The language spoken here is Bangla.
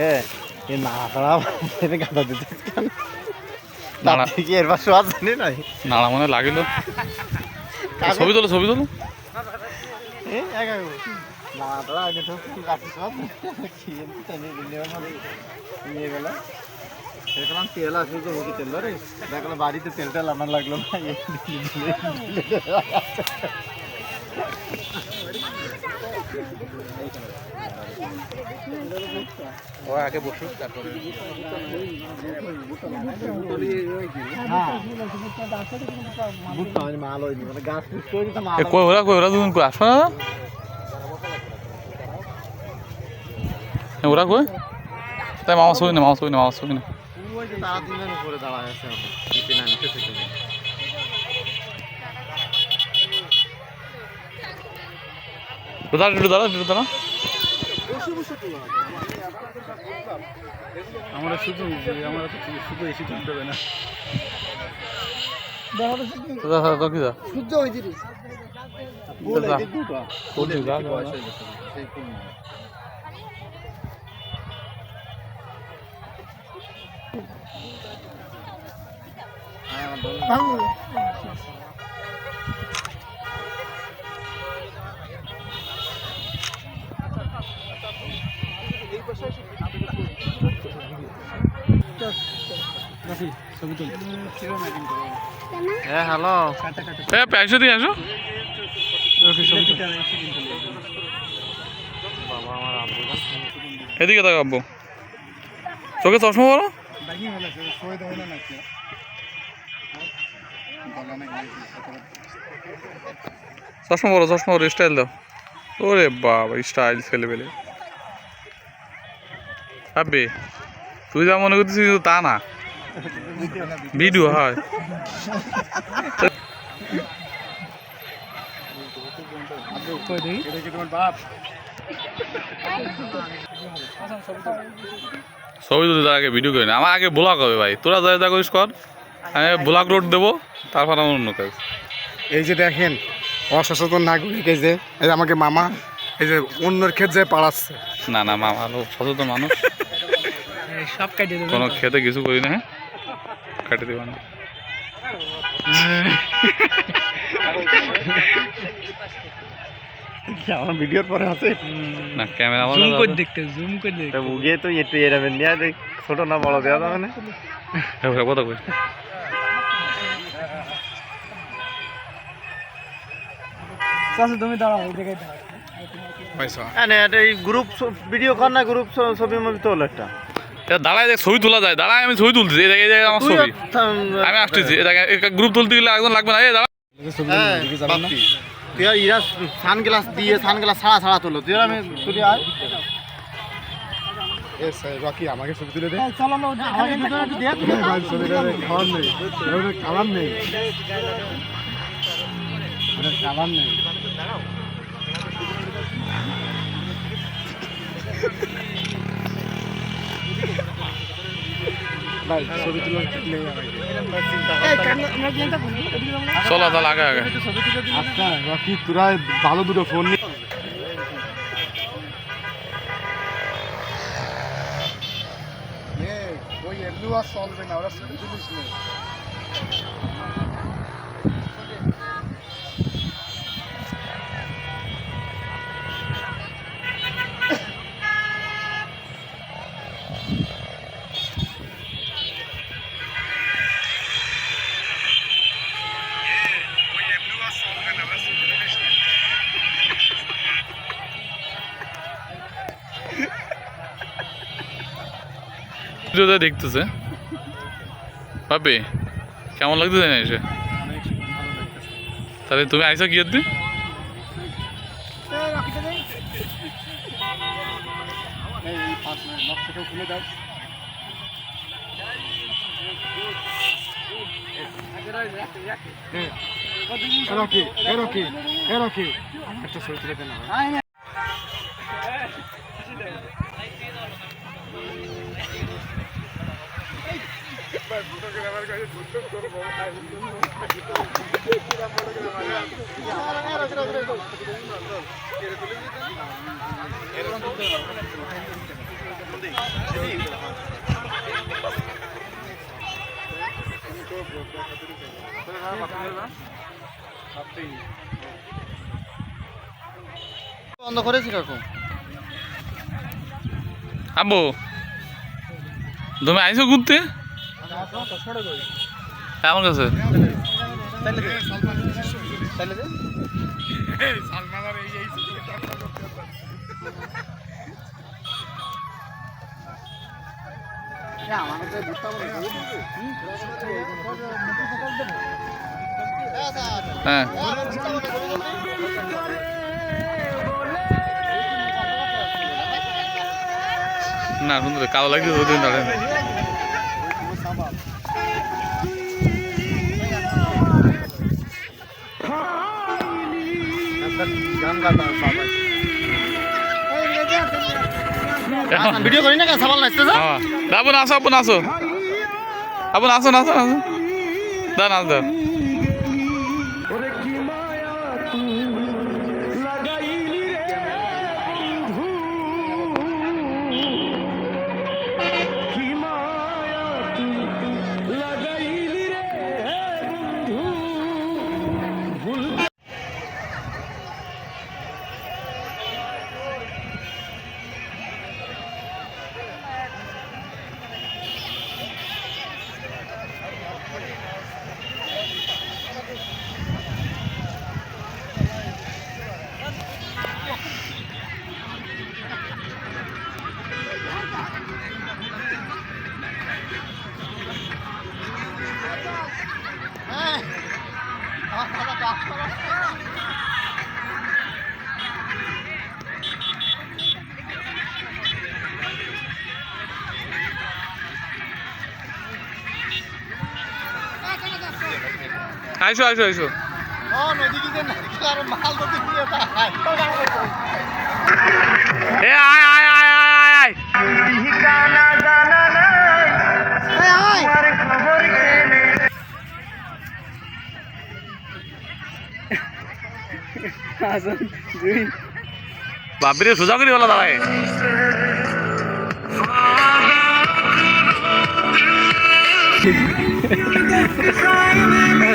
এ এ না খারাপ এটা গাদা দিতে কেন নাড়া ঠিক এর পাশে আছে নি নাই নাড়া মনে লাগিল ছবি তোলো ছবি তোলো এ একা না আগে তো গাছে সব খেয়ে টেনে দিলে নিয়ে গেল দেখলাম তেল আসবে তো ওকে তেল রে দেখলাম বাড়িতে তেলটা লাগল না ও আগে বসুক তারপরে মানে মানে হয়ে ওরা ওরা দুজন কই? আসো না। ওরা কই? তাই মামা ছবি না মামা ছবি না মামা ছবি না। ওই যে তারা দিনের উপরে দাঁড়ায় আছে এখন নিচে না নিচে থেকে তো দাঁড়া একটু দাঁড়া একটু দাঁড়া। আমরা শুধু আমরা শুধু এসি তুলতে হবে না। তো হ্যাঁ হ্যালো এ প্যাকশো দিয়ে আসো। বাবা আমার আব্বু এদিকে তাক আব্বু। চোখে চশমা বলো চশমা বলো চশমা বলো স্টাইল দাও। ওরে বাবা স্টাইল ছেলে পেলে আবে তুই যা মনে করতেছিস তা না। ভিডিও হয়। তুলতে তার আগে ভিডিও করে না। আমার আগে ব্লগ হবে ভাই। তোরা যা যা করিস কর। আমি ব্লগ রোড দেবো তারপর আমার অন্য কাজ। এই যে দেখেন অসচেতন নাগরিক এই যে এই যে আমাকে মামা এই যে অন্যের ক্ষেত যে পাড়াচ্ছে না না মা ভালো সচেতন মানুষ। সব কাটিয়ে দেবে কোনো খেতে কিছু করি না হ্যাঁ? কাটে দেবো না। আমার ভিডিওর পরে আছে। না ক্যামেরা জুম করে দেখতে জুম করে দেখতে। উগে তো একটু এরাবেন নিয়ে দেখ ছোট না বড় দেওয়া যাবে না। কথা কই চাচা তুমি দাঁড়াও ওই জায়গায় দাঁড়াও পয়সা এটা এই গ্রুপ ভিডিও কর না গ্রুপ ছবি মবি তোল একটা। দাঁড়ায় দেখ ছবি তোলা যায়। দাঁড়ায় আমি ছবি তুলতেছি। এই জায়গায় আমার ছবি। আমি আসতেছি। এই জায়গায় গ্রুপ তুলতে গেলে একজন লাগবে না। এই দাঁড়া। হ্যাঁ। তুই ইরা সানগ্লাস দিয়ে সানগ্লাস ছাড়া ছাড়া তোলো। তুই আমি তুই আর রকি আমাকে ছবি তুলে দে। নেই। খাবার নেই। খাবার নেই। ছবি চলো তাহলে আগে আগে। আচ্ছা রকি তোরা ভালো দুটো ফোন নিয়ে ওই এমনি আর চলবে না ওরা ছবি তুলিস নেই। ভিডিওতে দেখতেছে। পাবে কেমন লাগতেছে না এসে? তাহলে তুমি আইসা কি দি এই পাঁচ মিনিট নকশাটা খুলে দাও রকি এ রকি এ রকি একটা ছবি তুলে দেন বন্ধ করেছি কাকু। আব্বু তুমি আইছো ঘুরতে? তাহলে দে। হ্যাঁ না সুন্দর কালো লাগছে ওই দিন দাঁড়ায় ভিডিও করি না সাবাল নাচতে যা হ্যাঁ। আবু নাচো আবু নাচো আবু নাচো নাচো নাচ দা আইসো আইসো আইসো। এ আয় আয় আয় আয় আয় বাপরে সোজা করে বলা দাঁড়ায়